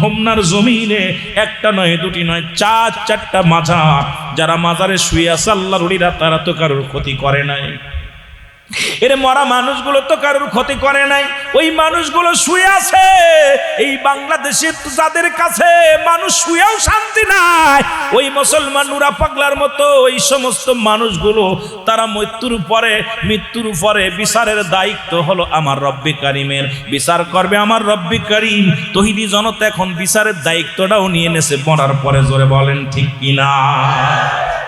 হোমনার জমিনে একটা নয়, দুটি নয়, চার, চারটা মাঝা যারা মাজারে শুয়ে আছে, আল্লাহর তারা তো কারোর ক্ষতি করে নাই। এর মরা মানুষগুলো তো কারোর ক্ষতি করে নাই। ওই মানুষগুলো শুয়ে আছে। এই বাংলাদেশে যাদের কাছে মানুষ শুয়েও শান্তি নাই, ওই মুসলমান নুরা পাগলার মতো ওই সমস্ত মানুষগুলো, তারা মৃত্যুর পরে মৃত্যুর পরে বিচারের দায়িত্ব হলো আমার রব্বি কারিমের। বিচার করবে আমার রব্বি কারিম। তহিদি জনতা এখন বিচারের দায়িত্বটাও নিয়ে নেছে, মরার পরে জোরে বলেন ঠিক কিনা?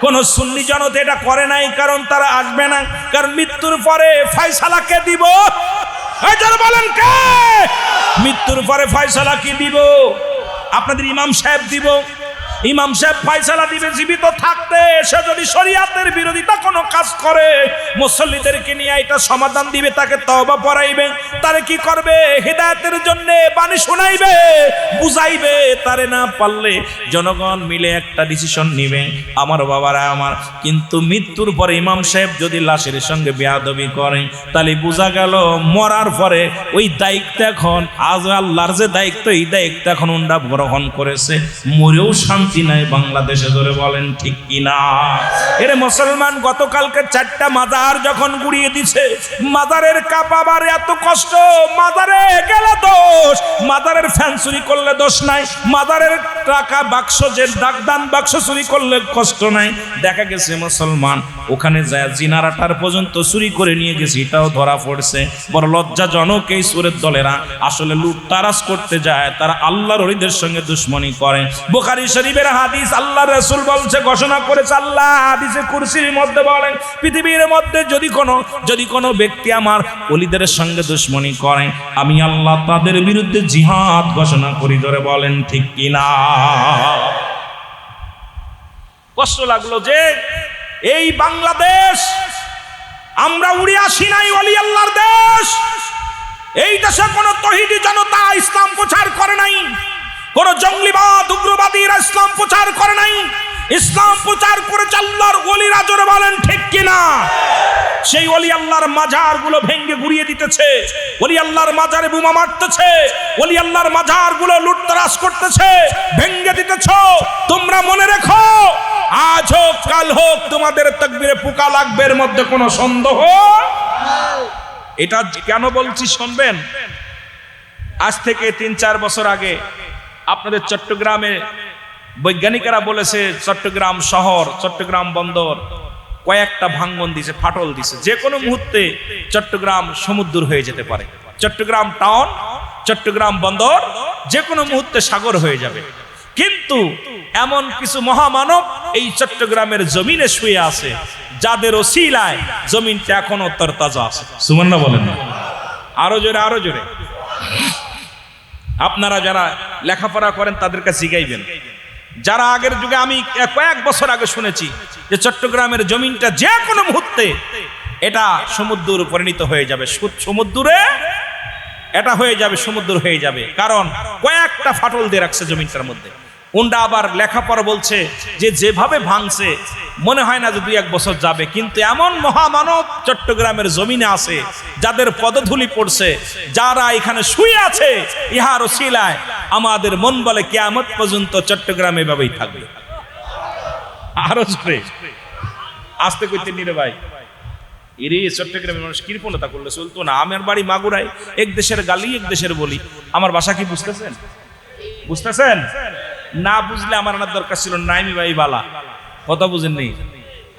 কোন সুন্নি জনতা এটা করে নাই, কারণ তারা আসবে না। কারণ মৃত্যুর পরে ফয়সালা কে দিব? বলেন কে? মৃত্যুর পরে ফয়সালা কি দিব? আপনাদের ইমাম সাহেব দিব। ইমাম সাহেব ফয়সালা দিবে, জীবিত থাকতে, সে যদি শরিয়াতের বিরোধিতা কোনো কাজ করে, মুসল্লিদেরকে নিয়ে এটা সমাধান দিবে, তাকে তওবা পড়াইবে, তারে কি করবে? হেদায়েতের জন্য বাণী শোনাইবে, বুঝাইবে, তারে না পারলে জনগণ মিলে একটা ডিসিশন নিবে, আমার বাবারা আমার। কিন্তু মৃত্যুর পরে ইমাম সাহেব যদি লাশের সঙ্গে বেয়াদবি করে, তাহলে বোঝা গেল মরার পরে ওই দায়িত্ব এখন আজ আল্লাহর যে দায়িত্ব, এই দায়িত্ব এখন উন্ডা গ্রহণ করেছে, মরেও শান্তি নাই বাংলাদেশে ধরে বলেন ঠিক কিনা? এর মুসলমান, গতকালকে চারটা মাজার যখন গুড়িয়ে দিছে, মাজারের কাপাবার এত কষ্ট, মাজারে গেলে দোষ। মাজারের ফ্যান চুরি করলে দোষ নাই, মাজারের টাকা বাক্স যে ডাকদান বাক্স চুরি করলে কষ্ট নাই। দেখা গেছে মুসলমান, ওখানে যায় জিনারাটার পর্যন্ত চুরি করে নিয়ে গেছে, এটাও ধরা পড়ছে। বড় লজ্জাজনক এই সুরের দলেরা, আসলে লুটতারাজ করতে যায়, তারা আল্লাহর হরিদের সঙ্গে দুশ্মনী করে। বোখারি শরীফের হাদিস আল্লাহ রসুল বলছে, ঘোষণা করেছে আল্লাহ, হাদিসে কুরসির মধ্যে বলেন, পৃথিবীর মধ্যে যদি কোনো যদি কোনো ব্যক্তি আমার অলিদের সঙ্গে দুশ্মনী করে, আমি আল্লাহ তাদের বিরুদ্ধে জিহাদ ঘোষণা করি ধরে বলেন ঠিক কিনা? কষ্ট লাগল যে এই বাংলাদেশ, আমরা উড়ে আসি নাই অলি আল্লাহর দেশ। এই দেশে কোনো তহিদি জনতা ইসলাম প্রচার করে নাই। কোন জঙ্গলিবাদ উগ্রবাদীরা ইসলাম প্রচার করে নাই। ইসলাম প্রচার করে আল্লাহর অলিরা জোরে বলেন, ঠিক কিনা? সেই অলি আল্লাহর মাজারগুলো ভেঙ্গে গুড়িয়ে দিতেছে। অলি আল্লাহর মাজারে বোমা মারতেছে। অলি আল্লাহর মাজারগুলো লুটতরাজ করতেছে। ভেঙ্গে দিতেছ। তোমরা মনে রেখো, আজ হোক, কাল হোক, তোমাদের তকবিরে পোকা লাগবে, এর মধ্যে কোনো সন্দেহ? এটা কেন বলছি শুনবেন? আজ থেকে তিন চার বছর আগে আপনাদের চট্টগ্রামে বৈজ্ঞানিকেরা বলেছে, চট্টগ্রাম শহর, চট্টগ্রাম বন্দর, কয়েকটা ভাঙ্গন দিছে, ফাটল দিছে। যে কোনো মুহূর্তে চট্টগ্রাম সমুদ্র হয়ে যেতে পারে। চট্টগ্রাম টাউন, চট্টগ্রাম বন্দর, যে কোনো মুহূর্তে সাগর হয়ে যাবে। কিন্তু এমন কিছু মহামানব এই চট্টগ্রামের জমিনে শুয়ে আছে, যাদের ওসিলায় জমিনটা এখনও তরতাজা আছে। সুমন্না বলেন আরও জোরে আরও জোরে। আপনারা যারা লেখাপড়া করেন তাদের কাছে শিখাইবেন। যারা আগের যুগে আমি কয়েক বছর আগে শুনেছি যে চট্টগ্রামের জমিনটা যে কোনো মুহূর্তে এটা সমুদ্র পরিণত হয়ে যাবে। সমুদ্রে এটা হয়ে যাবে, সমুদ্র হয়ে যাবে। কারণ কয়েকটা ফাটল দিয়ে রাখছে জমিনটার মধ্যে। উন্ডা আবার লেখাপড়া বলছে যে যেভাবে ভাঙছে, মনে হয় না যে দুই এক বছর যাবে। কিন্তু এমন মহামানব চট্টগ্রামের জমিনে আছে, যাদের পদধূলি পড়ছে, যারা এখানে শুয়ে আছে ইহার শিলায় আমাদের মন বলে কেয়ামত পর্যন্ত চট্টগ্রামে এভাবেই থাকবে। আরও জোরে। আসতে কইতে নিরে ভাই। এরে চট্টগ্রামের মানুষ কৃপণতা করলে চলতো না। আমার বাড়ি মাগুরায়, এক দেশের গালি, এক দেশের বলি। আমার বাসা কি বুঝতেছেন? বুঝতেছেন? না বুঝলে আমার আনার দরকার ছিল নাইমি ভাই বালা। কথা বুঝেননি?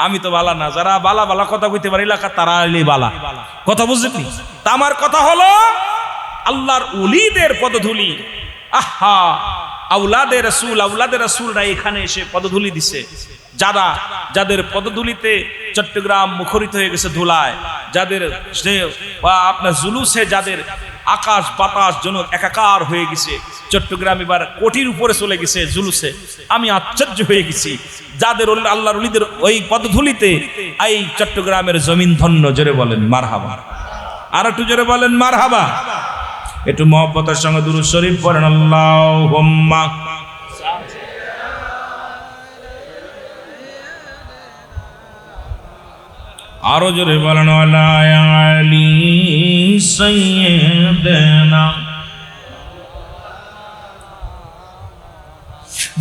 আমি তো বালা না, যারা বালা বালা কথা কইতে পারি, এলাকা তারা এলি বালা। কথা বুঝেননি? তা আমার কথা হলো, আল্লাহর উলিদের পদধূলি। আহা আউলাদের রসুল আউলাদের রসুলরা এখানে এসে পদধূলি দিছে। যারা, যাদের পদধূলিতে চট্টগ্রাম মুখরিত হয়ে গেছে ধুলায়, যাদের আপনার জুলুসে যাদের আকাশ, বাতাস জনক একাকার হয়ে গেছে। চট্টগ্রাম এবার কোটির উপরে চলে গেছে জুলুসে। আমি আশ্চর্য হয়ে গেছি। যাদের আল্লাহ উলিদের ওই পদধুলিতে, এই চট্টগ্রামের জমিন ধন্য, জোরে বলেন, মারহাবা। আর একটু জোরে বলেন, মারহাবা। একটু মহব্বতের সঙ্গে দুরু শরীফ পড়েন আল্লাহ আরও জোরে বলেন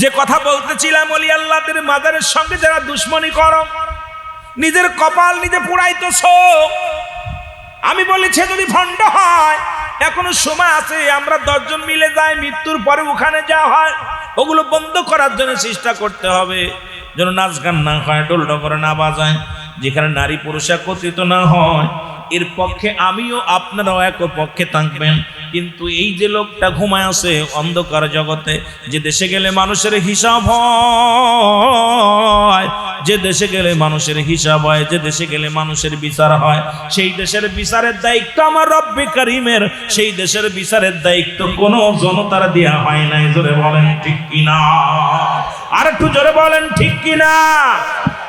যে কথা বলতেছিলাম অলি আল্লাহদের মাদারের সঙ্গে যারা দুশ্মনী করো, নিজের কপাল নিজে পুরাইতেছ আমি বলেছি, যদি ভণ্ড হয়, এখনও সময় আছে, আমরা দশজন মিলে যাই, মৃত্যুর পরে ওখানে যাওয়া হয়। ওগুলো বন্ধ করার জন্য চেষ্টা করতে হবে। যেন নাচ গান না হয় ডোল ডগরে না বাজায়। যেখানে নারী পুরুষ একত্রিত না হয়, এর পক্ষে আমিও আপনারাও এক পক্ষে থাকবেন। কিন্তু এই যে লোকটা ঘুমায় আছে অন্ধকার জগতে, যে দেশে গেলে মানুষের হিসাব হয়, যে দেশে গেলে মানুষের হিসাব হয়, যে দেশে গেলে মানুষের বিচার হয়, সেই দেশের বিচারের দায়িত্ব আমার রব্বে করিমের, সেই দেশের বিচারের দায়িত্ব কোনো জনতার দেয়া হয় নাই। জোরে বলেন ঠিক কিনা? আর একটু জোরে বলেন ঠিক কিনা?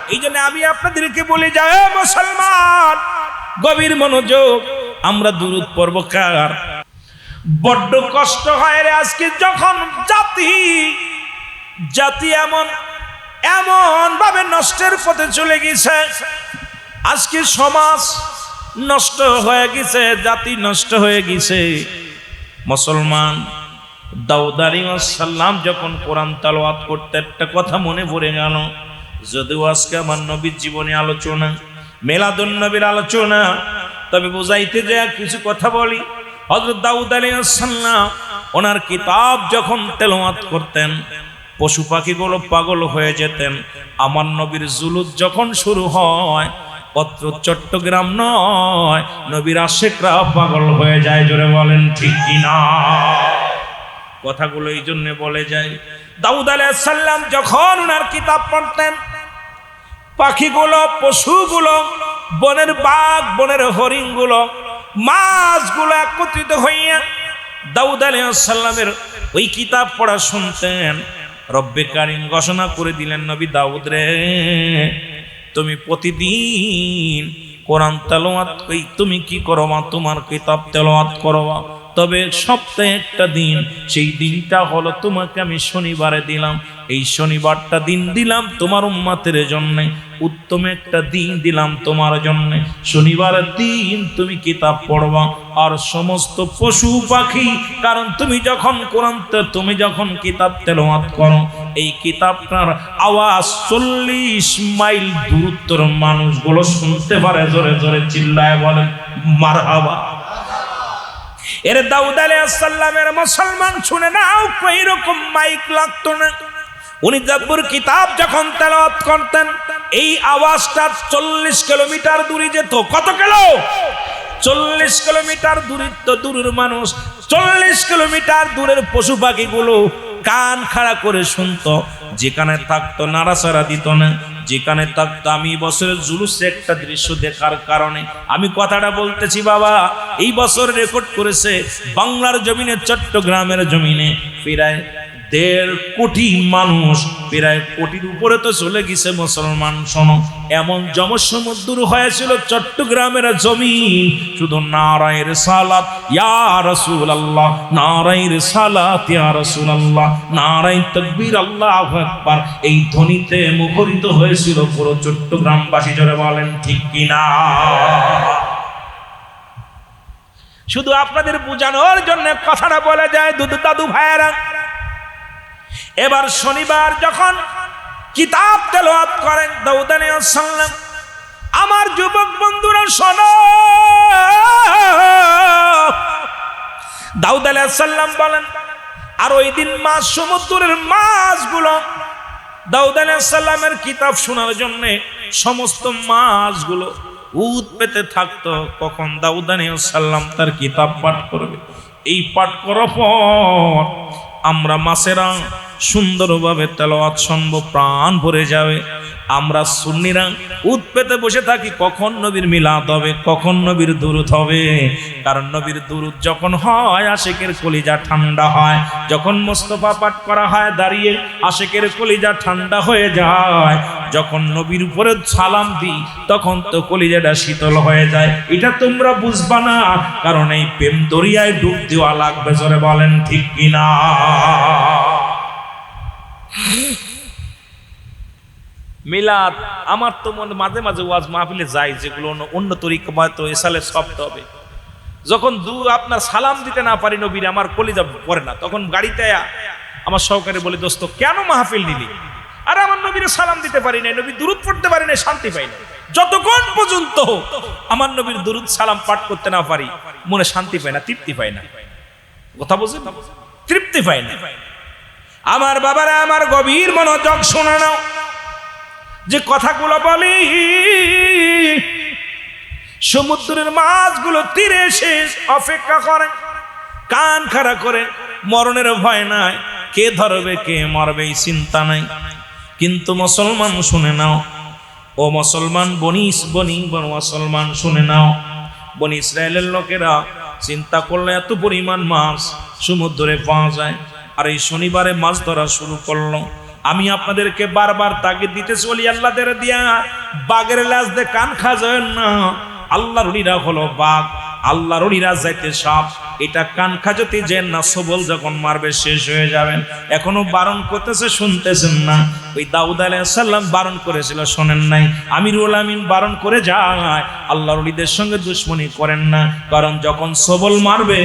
এই জন্য আমি আপনাদেরকে বলে যাই "এ মুসলমান, গভীর মনোযোগ, আমরা দূরত পর্ব কার? বড্ড কষ্ট হয় রে আজকে যখন জাতি জাতি এমন এমন ভাবে নষ্টের পথে চলে গেছে। আজকে সমাজ নষ্ট হয়ে গেছে, জাতি নষ্ট হয়ে গেছে। মুসলমান, দাউদ সাল্লাম যখন কোরআন তালোয়াত করতে একটা কথা মনে পড়ে গেল। যদিও আজকে আমার নবীর জীবনে আলোচনা, মেলাদুন নবীর আলোচনা, তবে বুঝাইতে যে কিছু কথা বলি। হজরত দাউদ সাল্লাম ওনার কিতাব যখন তেলাওয়াত করতেন, পশু পাখিগুলো পাগল হয়ে যেতেন। আমার নবীর জুলুদ যখন শুরু হয়, অত্র চট্টগ্রাম নয়, নবীর আশেকরা পাগল হয়ে যায়, জোরে বলেন ঠিক কিনা কথাগুলো এই জন্য বলে যায়। দাউদ সাল্লাম যখন ওনার কিতাব পড়তেন পাখিগুলো, পশুগুলো, বনের বাঘ, বনের হরিণগুলো, মাছগুলো একত্রিত হইয়া দাউদ সাল্লামের ওই কিতাব পড়া শুনতেন। রব্বে কারিম ঘোষণা করে দিলেন, নবী দাউদ রে, তুমি প্রতিদিন কোরআন তেলোয়াত তুমি কি করো মা? তোমার কিতাব তেলোয়াত করো তবে সপ্তাহে একটা দিন, সেই দিনটা হলো তোমাকে আমি শনিবারে দিলাম। এই শনিবারটা দিন দিলাম তোমার উম্মাতের জন্য, উত্তম একটা দিন দিলাম তোমার জন্য। শনিবারের দিন তুমি কিতাব পড়বা, আর সমস্ত পশু পাখি, কারণ তুমি যখন কোরআন তুমি যখন কিতাব তেলাওয়াত করো, এই কিতাবটার আওয়াজ চল্লিশ মাইল দূরত্বর মানুষগুলো শুনতে পারে, জোরে জোরে চিল্লায় বলেন মারহাবা। এর দাউদ আলাইসাল্লামের মুসলমান শুনে নাও, কই রকম মাইক লাগতো না? উনি জাব্বুর কিতাব যখন তেলাওয়াত করতেন, এই আওয়াজটা চল্লিশ কিলোমিটার দূরে যেত। কত কিলো? চল্লিশ কিলোমিটার দূরিত্ব দূরের মানুষ, চল্লিশ কিলোমিটার দূরের পশু পাখিগুলো কান খাড়া করে শুনত। যেখানে থাকতো নাড়াচাড়া দিত না, যেখানে থাকতো আমি বছরের জুলুসে একটা দৃশ্য দেখার কারণে। আমি কথাটা বলতেছি, বাবা, এই বছর রেকর্ড করেছে বাংলার জমিনে, চট্টগ্রামের জমিনে। প্রায় দেড় কোটি মানুষ, প্রায় কোটির উপরে তো চলে গেছে মুসলমান। শোনো, এমন জমসমুদ্র হয়েছিল চট্টগ্রামের জমিন, শুধু নারায়ের সালাত ইয়া রসুল আল্লাহ নারায়ের সালাত ইয়া রসুল আল্লাহ নারায় তকবীর, আল্লাহ আকবার। এই ধ্বনিতে মুখরিত হয়েছিল পুরো চট্টগ্রামবাসী, জোরে বলেন ঠিক কিনা? শুধু আপনাদের বোঝানোর জন্য কথাটা বলে যায়, দুধ দাদু ভাইয়েরা। এবার শনিবার যখন কিতাব তেলাওয়াত করেন আলাইহিস সালাম আমার যুবক বন্ধুরা, শোনো। দাউদ আলাইহিস বলেন, আর ওই দিন মাছ, সমুদ্রের মাছগুলো। দাউদ আলাইহিস সালামের কিতাব শোনার জন্য সমস্ত মাছগুলো উদ পেতে থাকতো। কখন দাউদ তার কিতাব পাঠ করবে? এই পাঠ করার পর আমরা মাছেরা সুন্দরভাবে তেলাওয়াত শুনব প্রাণ ভরে যাবে। আমরা সুন্নিরা উদ পেতে বসে থাকি, কখন নবীর মিলাদ হবে, কখন নবীর দুরুদ হবে। কারণ নবীর দুরুদ যখন হয়, আশেকের কলিজা ঠান্ডা হয়। যখন মোস্তফা পাঠ করা হয়, দাঁড়িয়ে আশেকের কলিজা ঠান্ডা হয়ে যায়। যখন নবীর উপরে সালাম দিই, তখন তো কলিজাটা শীতল হয়ে যায়। এটা তোমরা বুঝবা না, কারণ এই প্রেম দরিয়ায় ডুব দেওয়া লাগবে, জোরে বলেন ঠিক কিনা? মিলাদ, আমার তো মনে মাঝে মাঝে ওয়াজ মাহফিলে যাই, যেগুলো অন্য- তরিকা হয়তো এসালে সফট হবে। যখন দু আপনার সালাম দিতে না পারি নবীর, আমার কলিজা পড়ে না। তখন গাড়িতে আমার সহকারে বলে, দোস্ত, কেন মাহফিল দিলি আর, আমার নবীর সালাম দিতে পারি না নবী দুরুদ পড়তে পারি না শান্তি পাই না যতক্ষণ পর্যন্ত আমার নবীর দুরুদ সালাম পাঠ করতে না পারি, মনে শান্তি পায় না, তৃপ্তি পায় না। কথা বুঝলেন তৃপ্তি পায় না। আমার বাবারা, আমার গভীর মনোযোগ শোনা নাও। যে কথাগুলো বলি, সমুদ্রের মাছগুলো তীরে এসে অপেক্ষা করে, কান খাড়া করে, মরণের ভয় নাই, কে ধরবে, কে মরবে এই চিন্তা নাই। কিন্তু মুসলমান শুনে নাও, ও মুসলমান বনিস বনি বন মুসলমান শুনে নাও। বনি ইসরায়েলের লোকেরা চিন্তা করলে, এত পরিমাণ মাছ সমুদ্রে পাওয়া যায়। আর এই শনিবারে মাছ ধরা শুরু করল। আমি আপনাদেরকে বারবার তাকে দিতে চলি আল্লাহদের দিয়া বাঘের লাশ দিয়ে কান খাজেন না। আল্লাহর উনিরা হলো বাঘ, আল্লাহর উনিরা যাইতে সাপ। এটা কান খাজতে যে না, সবল যখন মারবে, শেষ হয়ে যাবেন এখনও বারণ করতেছে, শুনতেছেন না। ওই দাউদ আলাইসাল্লাম বারণ করেছিল, শোনেন নাই। আমিরুল আমিন বারণ করে যায়, আল্লাহর উলিদের সঙ্গে দুশ্মনী করেন না। কারণ যখন সবল মারবে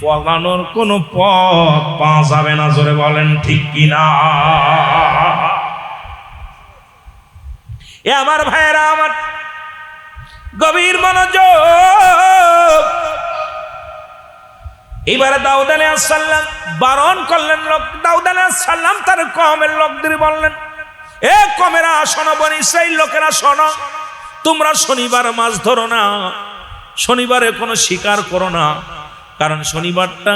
পলানোর কোনো পথ পাওয়া যাবে না, জোরে বলেন ঠিক কিনা? এ আমার ভাইয়েরা, আমার গভীর মনোযোগ। এবারে দাউদ আলাইসাল্লাম বারণ করলেন, লোক দাউদ আলাইসাল্লাম তার কমের লোকদের বললেন, এ কমেরা, শোনো বনি সেই লোকেরা শোনো, তোমরা শনিবার মাছ ধরো না, শনিবারে কোনো শিকার করো না কারণ শনিবারটা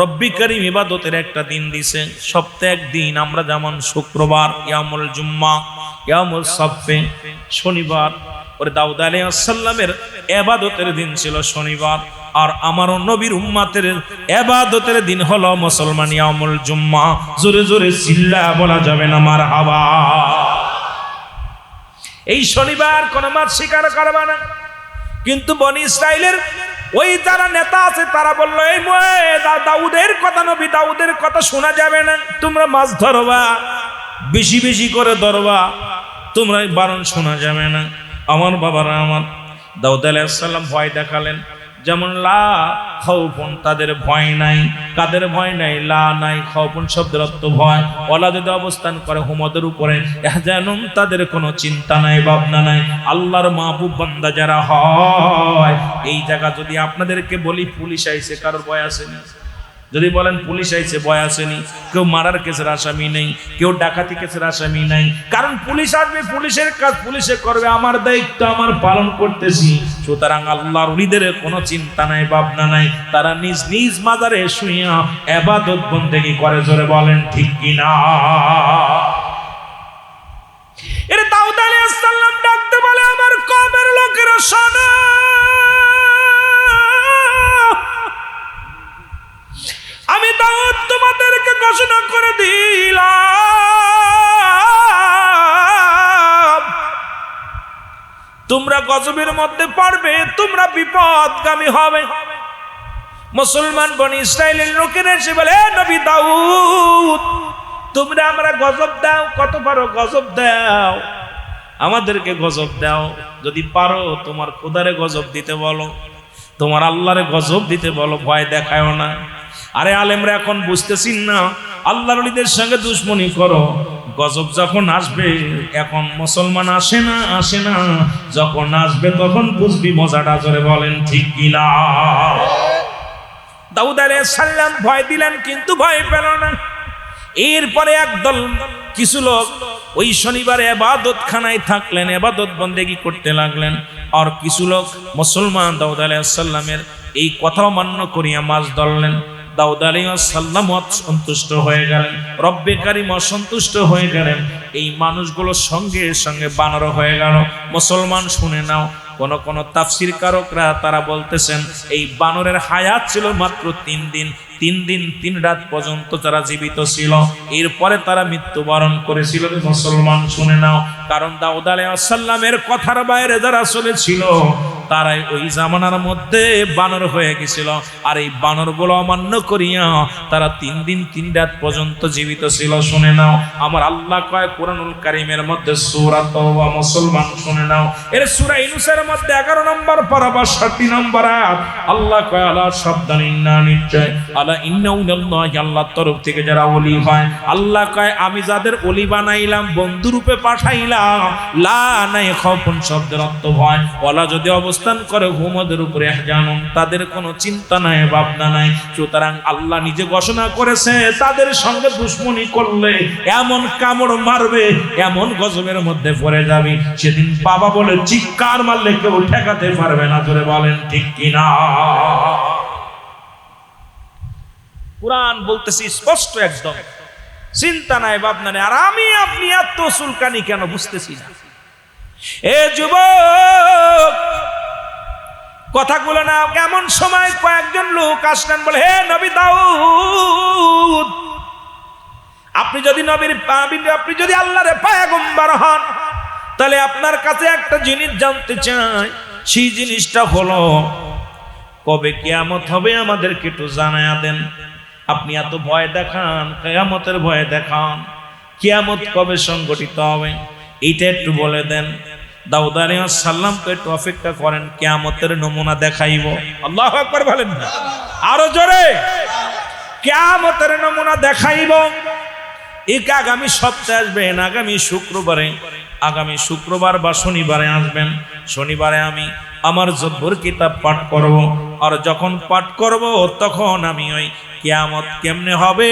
রব্বি করিম ইবাদতের একটা দিন দিছে। সপ্তাহে একদিন আমরা যেমন শুক্রবার, ইয়ামুল জুম্মা, ইয়ামুল সফে শনিবার, ওরে দাউদ আলাইসাল্লামের এবাদতের দিন ছিল শনিবার। আর আমার নবীর উম্মাতের এবাদতের দিন হলো মুসলমান ইয়ামুল জুম্মা। জোরে জোরে চিল্লা বলা যাবে না মার হাবা এই শনিবার কোন মাছ শিকার করবে না। কিন্তু বনি ইসরায়েলের ওই যারা নেতা আছে, তারা বলল, এই দাউদের কথা নবী, দাউদের কথা শোনা যাবে না। তোমরা মাছ ধরবা, বেশি বেশি করে ধরবা, তোমরা বারণ শোনা যাবে না। আমার বাবারা আমার, দাউদ আলাইসাল্লাম ভয় দেখালেন। যেমন লা খাউফুন, তাদের ভয় নাই। কাদের ভয় নাই? লা নাই, খাউফুন শব্দের অর্থ ভয়। ওলা যদি অবস্থান করে হুমদের উপরে জানুন তাদের কোনো চিন্তা নাই, ভাবনা নাই। আল্লাহর মাহবুব বান্দা যারা হয়, এই জায়গা যদি আপনাদেরকে বলি, পুলিশ আইছে, কারোর ভয় আসেনি যদি বলেন পুলিশ আইছে, ভয় আসেনি। কেউ মারার কেসের আসামি নেই, কেউ ডাকাতি কেসের আসামি নাই। কারণ পুলিশ আসবে, পুলিশের কাজ পুলিশে করবে, আমার দায়িত্ব আমার পালন করতেছি। সুতরাং আল্লাহর উলিদের কোনো চিন্তা নাই, ভাবনা নাই। তারা নিজ নিজ মাজারে শুইয়া এবাদত বন্দেগি করে, জোরে বলেন ঠিক কিনা? ঘোষণা করে দিলাম। তোমরা গজবের মধ্যে পড়বে তোমরা বিপদগামী হবে। মুসলমান বনি ইসরায়েলের লোকেরা এসে বলে, "এ নবী দাউদ, তোমরা আমরা গজব দাও, কত পারো গজব দাও। আমাদেরকে গজব দাও। যদি পারো তোমার খোদারে গজব দিতে বলো, তোমার আল্লাহরে গজব দিতে বলো, ভয় দেখায়ও না। আরে আলেমরা এখন বুঝতেছি না, আল্লাহর ওলিদের সঙ্গে দুশ্মনী করো। গজব যখন আসবে, এখন মুসলমান আসে না আসে না। যখন আসবে তখন বুঝবি মজাটা জোরে বলেন ঠিক কিনা দাউদ আলাইহিস সালাম ভয় দিলেন, কিন্তু ভয় পেল না। এরপরে একদল কিছু লোক ওই শনিবারে এবাদত খানায় থাকলেন, এবাদত বন্দেগি করতে লাগলেন। আর কিছু লোক মুসলমান দাউদ আলাইসাল্লামের এই কথা মান্য করিয়া মাছ ধরলেন। দাউদ আলাইসাল্লাম সন্তুষ্ট হয়ে গেলেন, রব্বে কারিম অসন্তুষ্ট হয়ে গেলেন। এই মানুষগুলো সঙ্গে সঙ্গে বানর হয়ে গেল। মুসলমান শুনে নাও, কোন কোন তাফসির কারকরা তারা বলতেছেন, এই বানরের হায়াত ছিল মাত্র তিন দিন তিন দিন, তিন রাত পর্যন্ত তারা জীবিত ছিল, এরপরে তারা মৃত্যুবরণ করেছিল মুসলমান, শুনে নাও। কারণ দাউদ আলাইসাল্লামের কথার বাইরে যারা চলেছিল তারাই ওই জামানার মধ্যে বানর হয়ে গেছিল। আর এই বানরগুলো অমান্য করিয়া তারা তিন দিন, তিন রাত পর্যন্ত জীবিত ছিল। শুনে নাও, আমার আল্লাহ কয় কোরআনুল কারিমের মধ্যে সূরা তওবা, মুসলমান, শুনে নাও। এর সূরা ইউনূসের মধ্যে 11 নম্বর পারা বা 60 নম্বর আল্লাহ কয়, আলা শব্দান ইন্না নিশ্চয়। যাদের বানাইলাম করে তাদের চিন্তা নাই, ভাবনা নাই। সুতরাং আল্লাহ নিজে ঘোষণা করেছে, তাদের সঙ্গে দুশ্মনী করলে এমন কামড় মারবে, এমন গজবের মধ্যে পড়ে যাবে। সেদিন বাবা বলে, চিৎকার মারলে কেউ ঠেকাতে পারবে না ধরে বলেন, ঠিক কিনা? কোরআন বলতেছি স্পষ্ট একদম। চিন্তা নাই, ভাবনা নেই, আর আমি আপনি এত সুলকানি কেন বুঝতেছি না? এ যুবক, কথাগুলো না, কেমন সময় কয়েকজন লোক আসলেন বলে, হে নবী দাউদ, আপনি যদি নবীর আপনি যদি আল্লাহরে পায়াগম্বার হন, তাহলে আপনার কাছে একটা জিনিস জানতে চাই। সেই জিনিসটা হলো, কবে কেয়ামত হবে আমাদেরকে একটু জানায়া দেন। আপনি এত ভয় দেখান, কেয়ামতের ভয় দেখান, কেয়ামত কবে সংগঠিত হবে? এইটা একটু বলে দেন। দাউদ সাল্লামকে একটু অপেক্ষা করেন, কেয়ামতের নমুনা দেখাইব। আল্লাহ একবার বলেন না। আরও জোরে। কেয়ামতের নমুনা দেখাইব। এক আগামী সপ্তাহে আসবেন, আগামী শুক্রবারে, আগামী শুক্রবার বা শনিবারে আসবেন। শনিবারে আমি আমার জব্বর কিতাব পাঠ করব, আর যখন পাঠ করব, তখন আমি ওই কেয়ামত কেমনে হবে,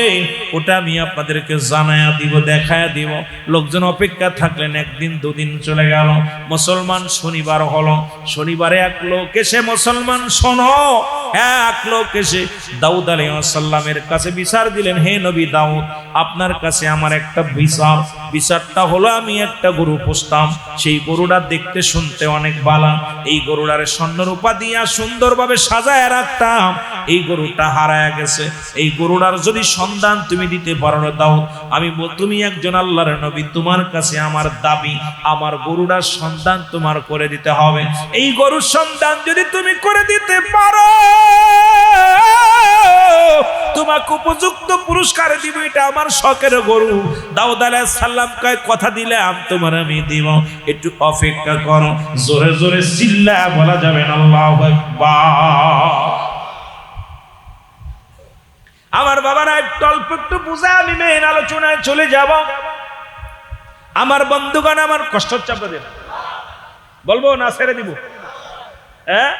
ওটা আমি আপনাদেরকে জানায়া দিব, দেখায়া দিব। লোকজন অপেক্ষা থাকলেন, একদিন, দুদিন চলে গেল। মুসলমান শনিবার হলো, শনিবারে এক লোক এসে, মুসলমান শোনো এক লোক এসে দাউদ আলাইসাল্লামের কাছে বিচার দিলেন, হে নবী দাউদ, আপনার কাছে আমার একটা বিচার বিচারটা হলো, আমি একটা গরু পুষতাম। সেই গরুটা দেখতে শুনতে অনেক বালা। এই গরুটার স্বর্ণরূপা দিয়া সুন্দরভাবে সাজায় রাখতাম। এই গরুটা হারায় গেছে। এই গরুটার যদি সন্ধান তুমি দিতে পারো দাও। আমি তুমি একজন আল্লাহর নবী, তোমার কাছে আমার দাবি, আমার গরুটার সন্ধান তোমার করে দিতে হবে। এই গরুর সন্ধান যদি তুমি করে দিতে পারো তোমাকে উপযুক্ত পুরস্কার দিব, এটা আমার শখের গরু। দাউদ আলাইহিস সালাম কয়, কথা দিলাম তোমার আমি দিব। একটু অপেক্ষা করো, জোরে জোরে চিল্লা বলা যাবে আল্লাহু আমার বাবারা একটু অল্প একটু বুঝে আমি মেন আলোচনায় চলে যাব। আমার বন্ধুগণ আমার কষ্ট হচ্ছে আপনাদের। বলব না, ছেড়ে দিব। হ্যাঁ?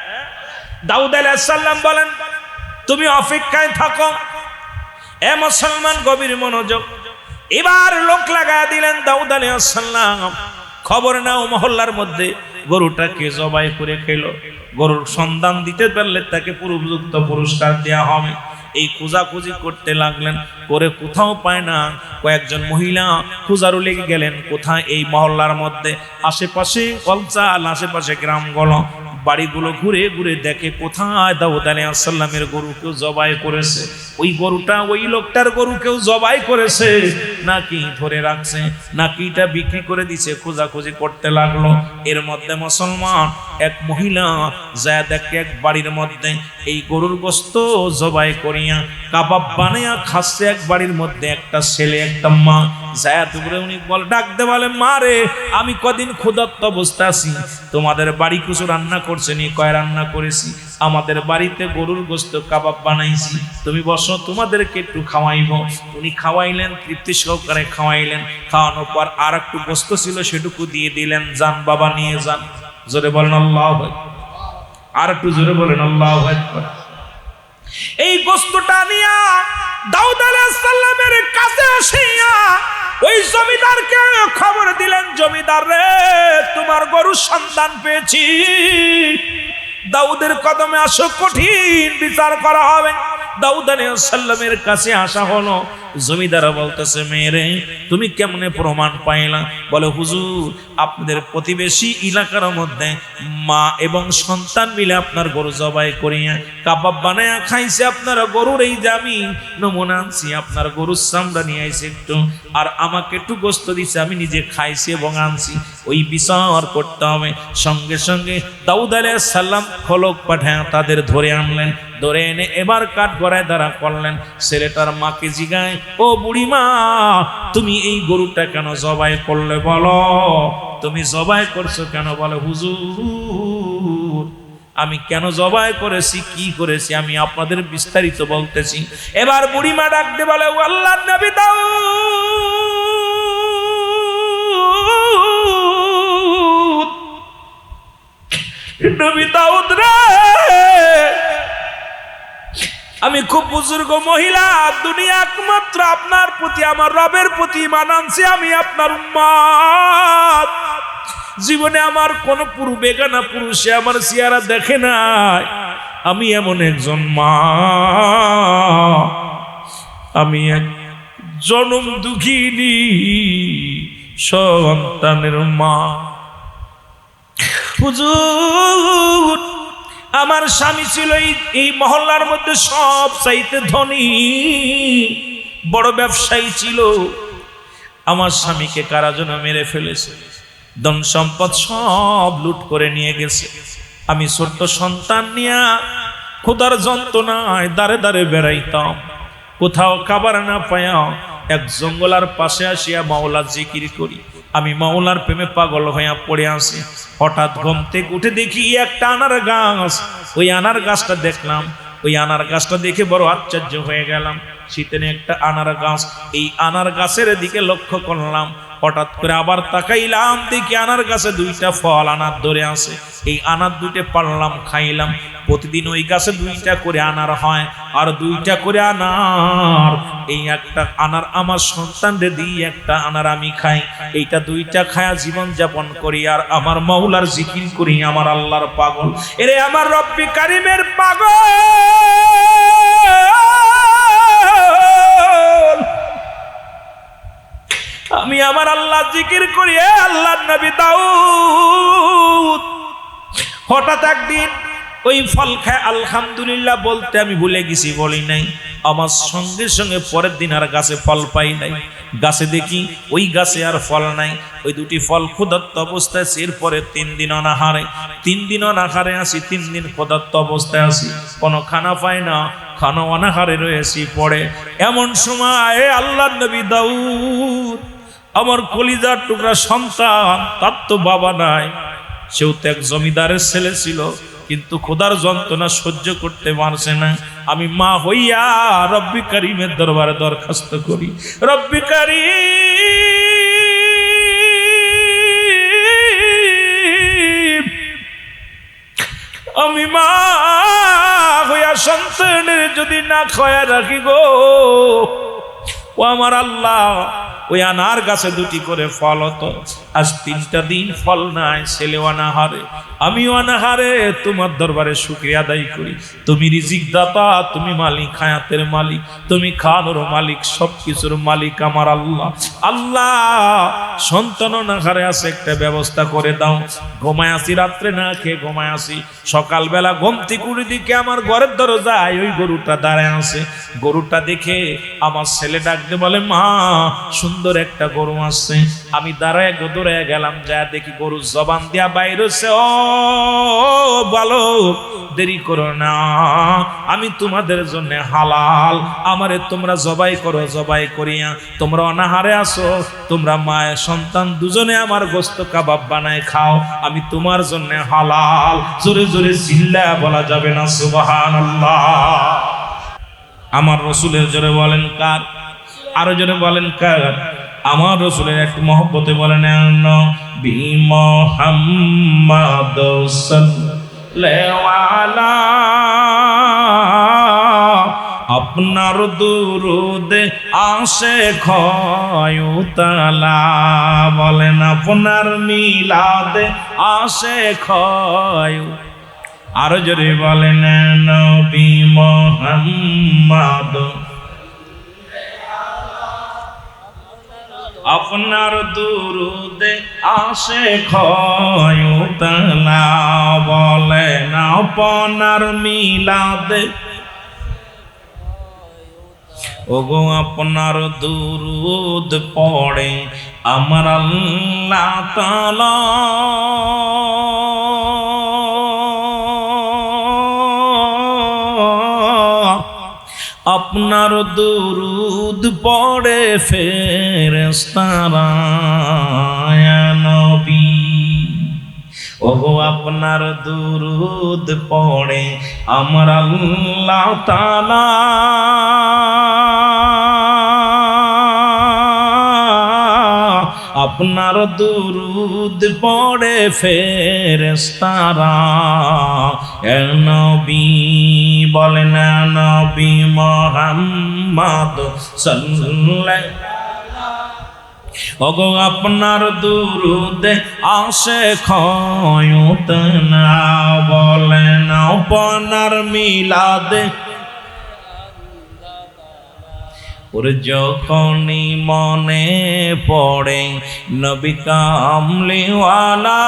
দাউদ আলাইসাল্লাম বলেন তুমি অপেক্ষায় থাকো। এ মুসলমান গভীর মনোযোগ। এবার লোক লাগা দিলেন দাউদ আলাইসাল্লাম খবর নাও মহল্লার মধ্যে, গরুটাকে জবাই করে খেল। গরুর সন্ধান দিতে পারলে তাকে পুরুপযুক্ত পুরস্কার দেওয়া হবে। এই খোঁজাখুঁজি করতে লাগলেন করে কোথাও পায় না। কয়েকজন মহিলা খুঁজারু লেগে গেলেন, কোথায় এই মহল্লার মধ্যে? আশেপাশে কলচাল, আশেপাশে গ্রামগুলো বাড়িগুলো ঘুরে ঘুরে দেখে কোথায় দাউদ আলাইসাল্লামের গরু কেউ জবাই করেছে? ওই গরুটা ওই লোকটার গরু কেউ জবাই করেছে? নাকি ধরে রাখছে? নাকি এটা বিক্রি করে দিছে? খোঁজাখুঁজি করতে লাগল। এর মধ্যে মুসলমান এক মহিলা যা দেখে এক বাড়ির মধ্যে এই গরুর গোস্ত জবাই করিয়া কাবাব বানাইয়া খাচ্ছে এক বাড়ির মধ্যে, একটা ছেলে, একটা মা। যায় দুপুরে উনি বল ডাকতে বলে, মা রে, আমি কদিন ক্ষুধার্ত অবস্থা আছি। তোমাদের বাড়ি কিছু রান্না করছে নি? কয় রান্না করেছি? আমাদের বাড়িতে গরুর গোস্ত, কাবাব বানাইছি। তুমি বসো, তোমাদেরকে একটু খাওয়াইব। উনি খাওয়াইলেন, তৃপ্তি সহকারে খাওয়াইলেন। খাওয়ানোর পর আর একটু গোস্ত ছিল, সেটুকু দিয়ে দিলেন। যান বাবা, নিয়ে যান। জোরে বলেন আল্লাহ আর একটু জোরে বলেন আল্লাহ এই বস্তুটা নিয়া দাউদ আলাইহিসসালামের কাছে আসিয়া ওই জমিদারকে খবর দিলেন, জমিদার রে, তোমার গরুর সন্তান পেয়েছি। দাউদের কদমে আসো, কঠিন বিচার করা হবে। দাউদ আলাইহিসসালামের কাছে আসা হলো। জমিদার বলতেছে, মেয়েরে, তুমি কেমনে প্রমাণ পাইলা? বলে, হুজুর, আপনাদের প্রতিবেশী এলাকার মধ্যে মা এবং সন্তান মিলে আপনার গরু জবাই করিয়া কাবাব বানায়া খাইছে। আপনার গরুর এই জামি নমুনা আনছি, আপনার গরুর চামড়া নিয়ে আইছে একটু। আর আমাকে একটু গোস্ত দিছে, আমি নিজে খাইছি এবং আনছি। ওই বিচার করতে হবে। সঙ্গে সঙ্গে দাউদ আলাইহিস সালাম খলক পাঠায় তাদের ধরে আনলেন। ধরে এনে এবার কাঠ গড়ায় দ্বারা করলেন। ছেলেটার মাকে জিগায় ও বুড়িমা, তুমি এই গরুটা কেন জবাই করলে বলো? তুমি জবাই করছ কেন বলে, হুজুর, আমি কেন জবাই করেছি, কি করেছি, আমি আপনাদের বিস্তারিত বলতেছি। এবার বুড়িমা ডাকতে বলে আল্লাহ নবী দাউদ নবী দাউদ রে! আমি খুব বুজুর্গ মহিলা, দুনিয়া একমাত্র আপনার প্রতি, আমার রবের প্রতি মানানছি আমি আপনার উম্মাদ। জীবনে আমার কোন পুরু বেগানা পুরুষে আমার চেহারা দেখে নাই। আমি এমন একজন মা। আমি এক জনম দুঃখিনী সন্তানের মা। হুজুর আমার স্বামী ছিল এই- মহল্লার মধ্যে সব চাইতে ধনী। বড় ব্যবসায়ী ছিল। আমার স্বামীকে কারা যেন মেরে ফেলেছে? ধন সম্পদ সব লুট করে নিয়ে গেছে। আমি ছোট্ট সন্তান নিয়া খোদার যন্ত্রণায় দাঁড়ে দাঁড়ে বেড়াইতাম। কোথাও খাবার না পায়া এক জঙ্গলার পাশে আসিয়া মাওলা জিকির করি। আমি মাওলার প্রেমে পাগল হইয়া পড়ে আসি হঠাৎ ঘুম থেকে উঠে দেখি একটা আনার গাছ। ওই আনার গাছটা দেখলাম। ওই আনার গাছটা দেখে বড় আশ্চর্য হয়ে গেলাম। শীতেনে একটা আনার গাছ। এই আনার গাছের দিকে লক্ষ্য করলাম। হঠাৎ করে আবার তাকাইলাম, দেখি আনার গাছে দুইটা ফল, আনার ধরে আছে। এই আনার দুইটা পারলাম, খাইলাম। প্রতিদিন ওই গাছে দুইটা করে আনার হয়, আর দুইটা করে আনার। এই একটা আনার আমার সন্তানরে দিই একটা আনার আমি খাই। এইটা দুইটা খায়া জীবন যাপন করি, আর আমার মৌলার জিকির করি, আমার আল্লাহর পাগল। এরে আমার রব্বি কারিমের পাগল! আমি আমার আল্লাহ জিকির করি আল্লাহ নবী দাউদ। হঠাৎ একদিন ওই ফল খায়, আলহামদুলিল্লাহ বলতে আমি ভুলে গেছি, বলি নাই। আমার সঙ্গে সঙ্গে পরের দিন আর গাছে ফল পাই নাই। গাছে দেখি ওই গাছে আর ফল নাই। ওই দুটি ফল ক্ষুদত্ত অবস্থায় আছে, এরপরে তিন দিন অনাহারে। তিন দিন অনাহারে আসি তিন দিন ক্ষুদত্ত অবস্থায় আসি কোনো খানা পাই না, খানা অনাহারে রয়েছি, পড়ে। এমন সময় আল্লাহ নবী দাউদ আমার কলিজার টুকরা সন্তান, তার তো বাবা নাই। সেও তো এক জমিদারের ছেলে ছিল, কিন্তু খোদার যন্ত্রণা সহ্য করতে পারছে না। আমি মা হইয়া রব্বি করিমের দরবারে দরখাস্ত করি। রব্বি করিম, আমি মা হইয়া সন্তানের যদি না খয়া রাখি গো, ও আমার আল্লাহ ওই আনার গাছে দুটি করে ফল হতো। আজ তিনটা দিন ফল নাই ছেলে অনাহারে আমি অনাহারে, তোমার দরবারে শুক্রিয়া আদায় করি। তুমি রিজিক দাতা তুমি মালিক, হায়াতের মালিক, তুমি খানোর মালিক সব কিছুর মালিক আমার আল্লাহ। আল্লাহ, সন্তান অনাহারে আছে, একটা ব্যবস্থা করে দাও। ঘুমায় আসি, রাত্রে না খেয়ে ঘুমায় আসি। সকালবেলা ঘুমতি কুড়ি দিকে আমার ঘরের দরজায় ওই গরুটা দাঁড়ায় আছে। গরুটা দেখে আমার ছেলে ডাকতে বলে, মা, সুন্দর একটা গরু আসছে। আমি দাঁড়ায় দৌড়ে গেলাম যা দেখি গরু জবান দিয়া বাইরে হচ্ছে, ও বলো দেরি করো না আমি তোমাদের জন্য হালাল। আমারে তোমরা জবাই করো জবাই করিয়া। তোমরা অনাহারে আসো তোমরা মায়ের সন্তান দুজনে আমার গোস্ত কাবাব বানায় খাও। আমি তোমার জন্য হালাল। জোরে জোরে চিল্লা বলা যাবে না সুবাহান আমার রসুলের জোরে বলেন কার? আরও জোরে বলেন কার? আমার রসুলের একটু মহব্বতে বলেন বি মোহাম্মদ আপনার দুরুদ আসে খয়ুতলা, বলেন, আপনার মিলাদ আসে খয় আরও জোরে বলেন নবী মোহাম্মদ আপনার দুরুদে আসে তলাবলে না আপনার মিলাদে। ওগো আপনার দুরুদ পড়ে আমার আল্লাহ তালা আপনার দুরুদ পড়ে ফেরেস্তারা নবী। ওগো আপনার দুরুদ পড়ে আমার আল্লাহ তালা আপনার দুরুদ পড়ে ফেরেস্তারা নবী বলেন নবী মোহাম্মদ সাল্লাল্লাহু ওগো, আপনার দুরুদে আসে খয়ত না। বলেন, আপনার মিলাদে ওর যখনই মনে পড়ে নবী কামলিওয়ালা।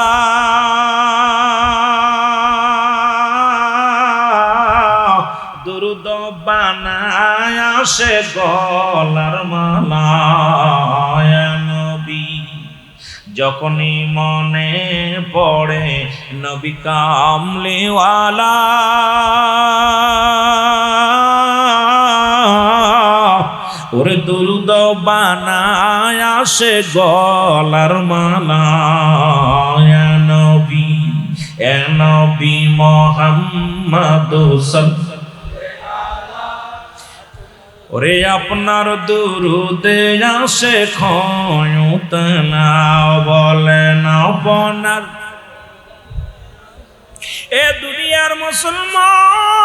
দুরুদ বানায় আসে গলার মালায় নবী। যখনই মনে পড়ে নবী কামলিওয়ালা। বানায় আসে গলার মালায় নবী, এ নবী মোহাম্মদ ওরে আপনার দুরুদে আসে খয়ত না বলেন আপনার এ দুনিয়ার মুসলমান